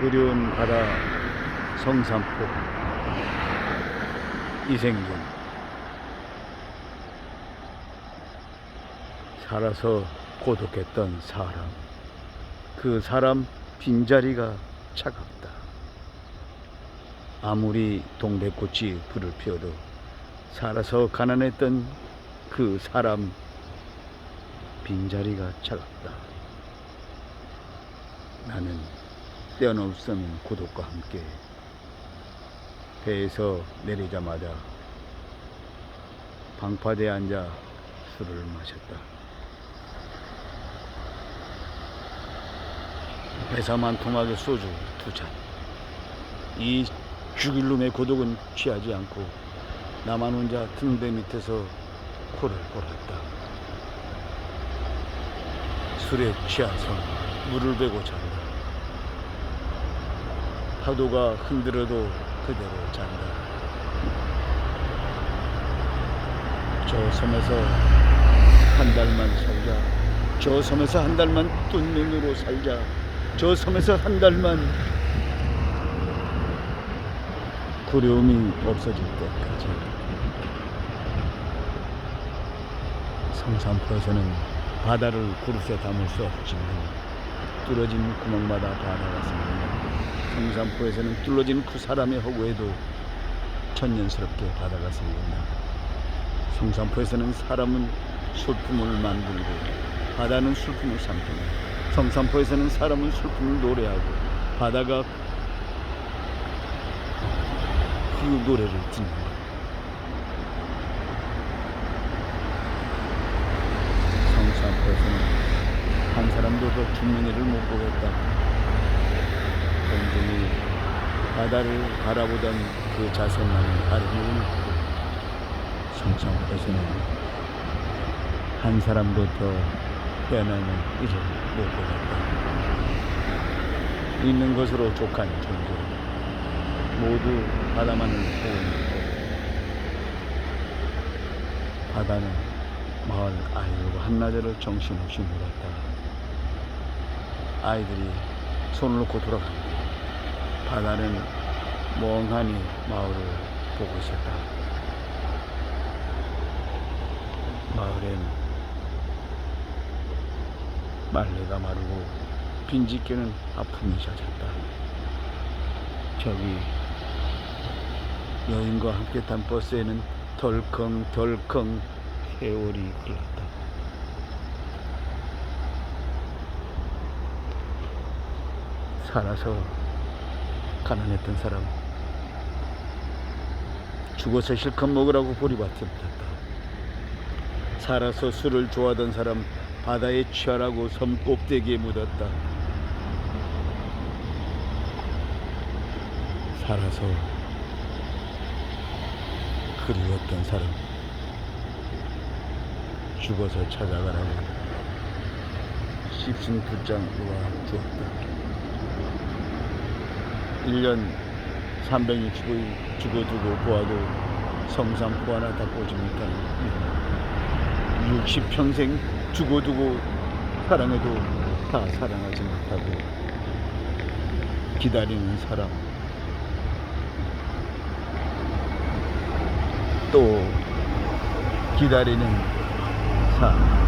그리운 바다 성산포 이생준 살아서 고독했던 사람. 그 사람 빈자리가 차갑다. 아무리 동백꽃이 불을 피워도 살아서 가난했던 그 사람 빈자리가 차갑다. 나는 없는 고독과 함께 배에서 내리자마자 방파대에 앉아 술을 마셨다. 배사만 통하게 소주 두 잔. 이 죽일 놈의 고독은 취하지 않고 나만 혼자 등배 밑에서 코를 골았다. 술에 취해서 물을 베고 잔다. 파도가 흔들어도 그대로 잔다. 저 섬에서 한 달만 살자. 저 섬에서 한 달만 뜬 눈으로 살자. 저 섬에서 한 달만 구려움이 없어질 때까지. 성산포에서는 바다를 그릇에 담을 수 없지만 뚫어진 구멍마다 바다가 생긴다. 성산포에서는 뚫어진 그 사람의 허구에도 천년스럽게 바다가 생긴다. 성산포에서는 사람은 슬픔을 만들고 바다는 슬픔을 삼킨다. 성산포에서는 사람은 슬픔을 노래하고 바다가 그 노래를 듣는다. 성산포에서는 한 사람도 더 죽는 일을 못 보겠다. 동중이 바다를 바라보던 그 자세만은 아름다운 성산포에서는 한 사람도 더 태어나는 일을 못 보겠다. 있는 것으로 족한 존재. 모두 바다만을 보고 바다는 마을 아이들과 한나절을 정신없이 놀았다. 아이들이 손을 놓고 돌아간다. 바다는 멍하니 마을을 보고 있었다. 마을엔 말레가 마르고 빈집개는 아픔이 잦았다. 저기 여인과 함께 탄 버스에는 덜컹덜컹 세월이 흘렀다. 살아서 가난했던 사람 죽어서 실컷 먹으라고 보리밭에 묻었다. 살아서 술을 좋아하던 사람 바다에 취하라고 섬 꼭대기에 묻었다. 살아서 그리웠던 사람 죽어서 찾아가라고 십신 두장 놓아 주었다. 1년 365일 죽어두고 보아도 성산포 하나 다 못하는 60평생 죽어두고 사랑해도 다 사랑하지 못하고 기다리는 사람. 또 기다리는 삶